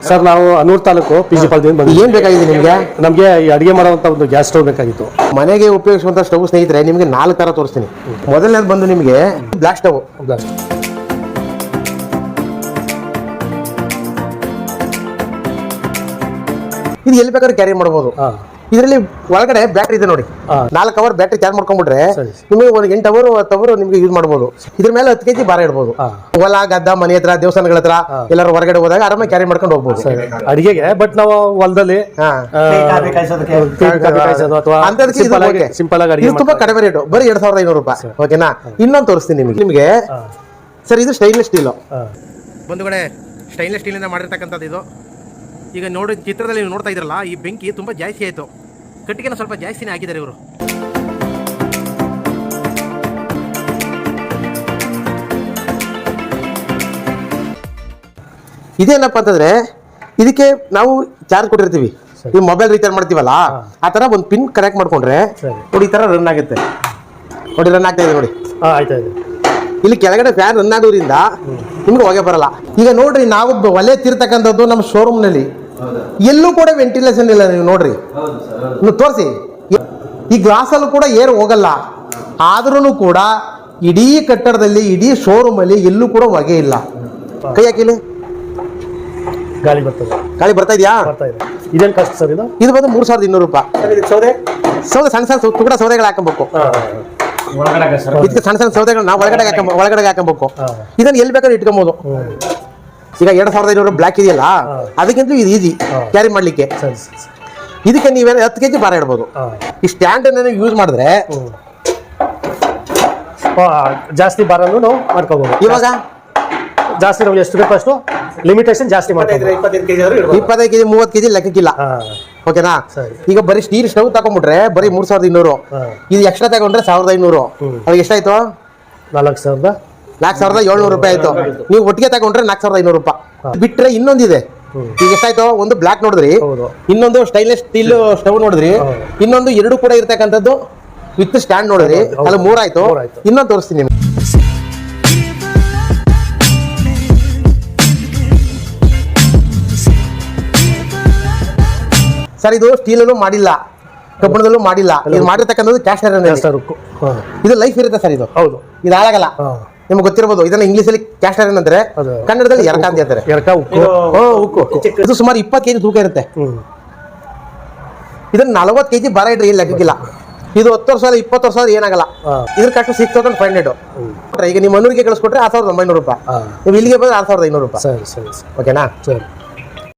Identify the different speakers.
Speaker 1: Sir ನಾವು Anur taluk P G ಪಾಲ್ದಿಂದ
Speaker 2: ಏನ್ ಬೇಕಾಗಿದೆ ನಿಮ್ಗೆ?
Speaker 1: ನಮಗೆ ಈ ಅಡಿಗೆ ಮಾಡುವಂತ ಒಂದು ಗ್ಯಾಸ್ ಸ್ಟವ್ ಬೇಕಾಗಿತ್ತು.
Speaker 2: ಮನೆಗೆ ಉಪಯೋಗಿಸುವಂತ ಸ್ಟವ್ ಸ್ನೇಹಿತರೆ ನಿಮ್ಗೆ ನಾಲ್ಕು ತರ ತೋರಿಸ್ತೀನಿ. ಮೊದಲನೇದು ಬಂದು ನಿಮ್ಗೆ ಬ್ಲಾಕ್ ಸ್ಟವ್ ಇದು ಎಲ್ಲಿ ಬೇಕಾದ್ರೆ ಕ್ಯಾರಿ ಮಾಡಬಹುದು
Speaker 1: ಹಾ.
Speaker 2: ಇದರಲ್ಲಿ ಒಳಗಡೆ ಬ್ಯಾಟ್ರಿ ಇದೆ ನೋಡಿ. ನಾಲ್ಕು ಅವರ್ ಬ್ಯಾಟ್ರಿ ಚಾರ್ಜ್ ಮಾಡ್ಕೊಂಡ್ಬಿಟ್ರೆ. ನಿಮಗೆ ಒಂದು ಎಂಟು ಅವರ್ ಹತ್ತು ಅವರ್ ನಿಮಗೆ ಯೂಸ್ ಮಾಡಬಹುದು ಇದ್ರ ಮೇಲೆ ಹತ್ತು ಕೆಜಿ ಭಾರ ಇಡ್ಬೋದು. ಹೊಲ ಗದ್ದ ಮನೆ ಹತ್ರ ದೇವಸ್ಥಾನಗಳ ಹತ್ರ ಎಲ್ಲರೂ ಹೊರಗಡೆ ಹೋದಾಗ ಆರಾಮಾಗಿ ಕ್ಯಾರಿ ಮಾಡ್ಕೊಂಡು ಹೋಗ್ಬೋದು.
Speaker 1: ಅಡಿಗೆಗೆ ಬಟ್ ನಾವು ಹೊಲದಲ್ಲಿ ಸಿಂಪಲ್ ಆಗಿ ಸಿಂಪಲ್ ಆಗಿ
Speaker 2: ಇದು ತುಂಬಾ ಕಡಿಮೆ ರೇಟು ಬರೀ ಎರಡ್ ಸಾವಿರದ ಐನೂರು ರೂಪಾಯಿ. ಓಕೆನಾ ಇನ್ನೊಂದು ತೋರಿಸ್ತೀನಿ ನಿಮಗೆ. ನಿಮಗೆ ಸರ್ ಇದು ಸ್ಟೈನ್ಲೆಸ್ ಸ್ಟೀಲ್
Speaker 1: ಒಂದು
Speaker 3: ಕಡೆ ಸ್ಟೈನ್ಲೆಸ್ ಸ್ಟೀಲಿಂದ ಮಾಡಿರ್ತಕ್ಕಂಥದ್ದು ಇದು. ಈಗ ನೋಡಿ ಚಿತ್ರದಲ್ಲಿ ನೀವು ನೋಡ್ತಾ ಇದ್ರಲ್ಲ ಈ ಬೆಂಕಿ ತುಂಬಾ ಜಾಸ್ತಿ ಆಯಿತು. ಕಟ್ಟಿಗೆನ ಸ್ವಲ್ಪ ಜಾಸ್ತಿನೇ ಹಾಕಿದ್ದಾರೆ ಇವರು.
Speaker 2: ಇದೇನಪ್ಪ ಅಂತಂದ್ರೆ ಇದಕ್ಕೆ ನಾವು ಚಾರ್ಜ್ ಕೊಟ್ಟಿರ್ತೀವಿ. ಈ ಮೊಬೈಲ್ ರೀಚಾರ್ಜ್ ಮಾಡ್ತೀವಲ್ಲ ಆ ತರ ಒಂದು ಪಿನ್ ಕನೆಕ್ಟ್ ಮಾಡ್ಕೊಂಡ್ರೆ. ನೋಡಿ ಈ ತರ ರನ್ ಆಗುತ್ತೆ. ನೋಡಿ ರನ್ ಆಗ್ತಾ ಇದೆ ನೋಡಿ.
Speaker 1: ಹಾ ಆಯ್ತು ಆಯ್ತು.
Speaker 2: ಇಲ್ಲಿ ಕೆಳಗಡೆ ಫ್ಯಾನ್ ರನ್ ಆಗೋದ್ರಿಂದ ನಿಮ್ಗೆ ಹೊಗೆ ಬರಲ್ಲ. ಈಗ ನೋಡ್ರಿ ನಾವು ಒಲೆ ತಿರ್ತಕ್ಕಂಥದ್ದು ನಮ್ಮ ಶೋರೂಮ್ನಲ್ಲಿ. ಎಲ್ಲೂ ಕೂಡ ವೆಂಟಿಲೇಷನ್ ಇಲ್ಲ ನೀವು ನೋಡ್ರಿ. ನೀವು ತೋರಿಸಿ. ಈ ಗ್ಲಾಸ್ ಅಲ್ಲೂ ಕೂಡ ಏರ್ ಹೋಗಲ್ಲ. ಆದ್ರೂ ಕೂಡ ಇಡೀ ಕಟ್ಟಡದಲ್ಲಿ ಇಡೀ ಶೋರೂಮ್ ಅಲ್ಲಿ ಎಲ್ಲೂ ಕೂಡ ಹೊಗೆ ಇಲ್ಲ. ಕೈ ಹಾಕಿಲಿ
Speaker 1: ಗಾಳಿ ಬರ್ತದೆ
Speaker 2: ಗಾಳಿ ಬರ್ತಾ ಇದೆಯಾ?
Speaker 1: ಇದೇನು ಇದೆ. ಕಷ್ಟ ಸರ್ ಇದು?
Speaker 2: ಇದು ಬಂದು ಮೂರು ಸಾವಿರದ ಇನ್ನೂರು ರೂಪಾಯಿ.
Speaker 1: ಸೌದೆ?
Speaker 2: ಸೌದೆ ಸಣ್ಣ ಸಣ್ಣ ಸುತ್ತ ತುಕಡ ಸೌದೆಗಳು ಹಾಕಬೇಕು ಇದಕ್ಕೆ ಸಣ್ಣ ಸಣ್ಣ ಸೌದೆಗಳು ನಾವು ಒಳಗಡೆ ಹಾಕೊಂಬ ಒಳಗಡೆ ಹಾಕಬೇಕು
Speaker 1: ಇದನ್ನು
Speaker 2: ಇದನ್ನ ಎಲ್ಲಿ ಬೇಕಾದ್ರೆ ಇಟ್ಕೊಬಹುದು ಈಗ ಎರಡ್ ಸಾವಿರದ ಐನೂರು ಬ್ಲಾಕ್ ಇದೆಯಲ್ಲ ಅದಕ್ಕಿಂತ ಇದು ಈಸಿ ಕ್ಯಾರಿ ಮಾಡ್ಲಿಕ್ಕೆ. ಇದಕ್ಕೆ ನೀವೇ ಹತ್ತು ಕೆ ಜಿ ಭಾರ ಇಡ್ಬೋದು. ಈ ಸ್ಟ್ಯಾಂಡ್ ಏನೇನು ಯೂಸ್ ಮಾಡಿದ್ರೆ
Speaker 1: ಜಾಸ್ತಿ ಭಾರನು ನಾವು ಮಾಡ್ಕೋಬಹುದು
Speaker 2: ಇವಾಗ?
Speaker 1: ಜಾಸ್ತಿ ನಮ್ಗೆ ಎಷ್ಟು ಬೇಕು ಅಷ್ಟು ಲಿಮಿಟೇಷನ್ ಜಾಸ್ತಿ ಮಾಡ್ಕೋಬಹುದು
Speaker 2: ಇಪ್ಪತ್ತೈದು ಕೆಜಿ ಮೂವತ್ತು ಕೆಜಿ ಲೆಕ್ಕಕ್ಕಿಲ್ಲ. ಓಕೆನಾ? ಈಗ ಬರೀ ಸ್ಟೀಲ್ ಸ್ಟವ್ ತಗೊಂಡ್ಬಿಟ್ರೆ ಬರೀ ಮೂರ್ ಸಾವಿರದ ಇನ್ನೂರು. ಇದು ಎಕ್ಸ್ಟ್ರಾ ತಗೊಂಡ್ರೆ ಸಾವಿರದ ಐನೂರು. ಅದಕ್ಕೆ ಎಷ್ಟಾಯ್ತು?
Speaker 1: ನಾಲ್ಕು ಸಾವಿರದ
Speaker 2: ನಾಲ್ಕು ಸಾವಿರದ ಏಳ್ನೂರು ರೂಪಾಯಿ ಆಯ್ತು. ನೀವು ಒಟ್ಟಿಗೆ ತಗೊಂಡ್ರೆ ನಾಲ್ಕು ಸಾವಿರದ ಐನೂರು ರೂಪಾಯಿ. ಬಿಟ್ರೆ ಇನ್ನೊಂದಿದೆ. ಈಗ ಎಷ್ಟಾಯ್ತು? ಒಂದು ಬ್ಲಾಕ್ ನೋಡಿದ್ರಿ. ಇನ್ನೊಂದು ಸ್ಟೈನ್ಲೆಸ್ ಸ್ಟೀಲ್ ಸ್ಟವ್ ನೋಡಿದ್ರಿ. ಇನ್ನೊಂದು ಎರಡು ಕೂಡ ಇರ್ತಕ್ಕಂಥದ್ದು ವಿತ್ ಸ್ಟ್ಯಾಂಡ್ ನೋಡಿದ್ರಿ.
Speaker 1: ಅದು
Speaker 2: ಅಲ್ಲಿ ಮೂರಾಯ್ತು. ಇನ್ನೊಂದು ತೋರಿಸ್ತೀನಿ ನಿಮ್ಗೆ. ಸರ್ ಇದು ಸ್ಟೀಲಲ್ಲೂ ಮಾಡಿಲ್ಲ. ಕಬ್ಬಿಣದಲ್ಲೂ ಮಾಡಿಲ್ಲ. ಇದು ಮಾಡಿರ್ತಕ್ಕಂಥದ್ದು ಕ್ಯಾಶ್
Speaker 1: ಸರ್
Speaker 2: ಇದು ಲೈಫ್ ಇರುತ್ತೆ ಸರ್ ಇದು.
Speaker 1: ಹೌದು.
Speaker 2: ಇದು ಹಾಳಾಗಲ್ಲ. ನಿಮ್ಗೆ ಗೊತ್ತಿರಬಹುದು ಇದನ್ನ ಇಂಗ್ಲಿಷ್ ಅಲ್ಲಿ ಕ್ಯಾಸ್ಟ್ ಐರನ್ ಅಂತಾರೆ ಕನ್ನಡದಲ್ಲಿ ಎರಕ ಅಂತ ಹೇಳ್ತಾರೆ.
Speaker 1: ಎರಕ ಉಕ್ಕು.
Speaker 2: ಓ, ಉಕ್ಕು. ಇದು ಸುಮಾರು ಇಪ್ಪತ್ತು ಕೆಜಿ ತೂಕ ಇರುತ್ತೆ. ಇದನ್ನ ನಲವತ್ತು ಕೆಜಿ ಬರ ಇಡ್ರಿ ಇಲ್ಲಿ ಲೆಕ್ಕಕ್ಕಿಲ್ಲ ಇದು ಹತ್ತು ವರ್ಷ ಇಪ್ಪತ್ತು ವರ್ಷ ಏನಾಗಲ್ಲ. ಇದ್ರ ಕಟ್ಟು ಸಿಕ್ಸ್ ತೌಸಂಡ್ ಫೈವ್ ಹಂಡ್ರೆಡ್ ಈಗ ನಿಮ್ಮ ಮನೂರಿಗೆ ಕಳಿಸ್ಕೊಟ್ರೆ ಆರ್ ಸಾವಿರದ ಒಂಬೈನೂರು ರೂಪಾಯಿ. ನೀವು ಇಲ್ಲಿಗೆ ಬಂದ್ರೆ ಆರು ಸಾವಿರದ ಐನೂರು ರೂಪಾಯಿ.
Speaker 1: ಸರಿ ಸರಿ ಸರಿ.
Speaker 2: ಓಕೆನಾ
Speaker 1: ಸರಿ.